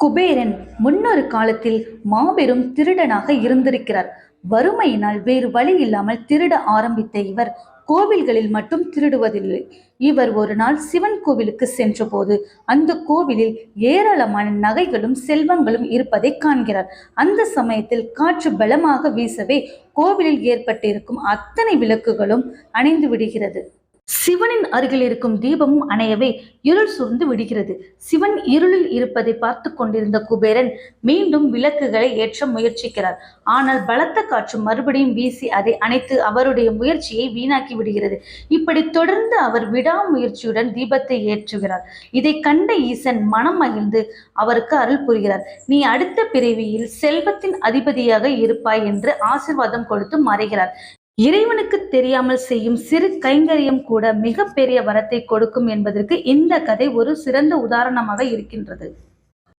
குபேரன் முன்னொரு காலத்தில் மாபெரும் திருடனாக இருந்திருக்கிறார். வறுமையினால் வேறு வழி இல்லாமல் திருட ஆரம்பித்த இவர் கோவில்களில் மட்டும் திருடுவதில்லை. இவர் ஒரு நாள் சிவன் கோவிலுக்கு சென்றபோது அந்த கோவிலில் ஏராளமான நகைகளும் செல்வங்களும் இருப்பதை காண்கிறார். அந்த சமயத்தில் காற்று பலமாக வீசவே கோவிலில் ஏற்பட்டிருக்கும் அத்தனை விளக்குகளும் அணைந்து விடுகிறது. சிவனின் அருகில் இருக்கும் தீபமும் அணையவே இருள் சூழ்ந்து விடுகிறது. சிவன் இருளில் இருப்பதை பார்த்து கொண்டிருந்த குபேரன் மீண்டும் விளக்குகளை ஏற்ற முயற்சிக்கிறார். ஆனால் பலத்த காற்று மறுபடியும் வீசி அதை அணைத்து அவருடைய முயற்சியை வீணாக்கி விடுகிறது. இப்படி தொடர்ந்து அவர் விடாமுயற்சியுடன் தீபத்தை ஏற்றுகிறார். இதை கண்ட ஈசன் மனம் மகிழ்ந்து அவருக்கு அருள் புரிகிறார். நீ அடுத்த பிறவியில் செல்வத்தின் அதிபதியாக இருப்பாய் என்று ஆசிர்வாதம் கொடுத்து மறைகிறார். இறைவனுக்கு தெரியாமல் செய்யும் சிறு கைங்கரியம் கூட மிகப்பெரிய வரத்தை கொடுக்கும் என்பதற்கு இந்த கதை ஒரு சிறந்த உதாரணமாக இருக்கின்றது.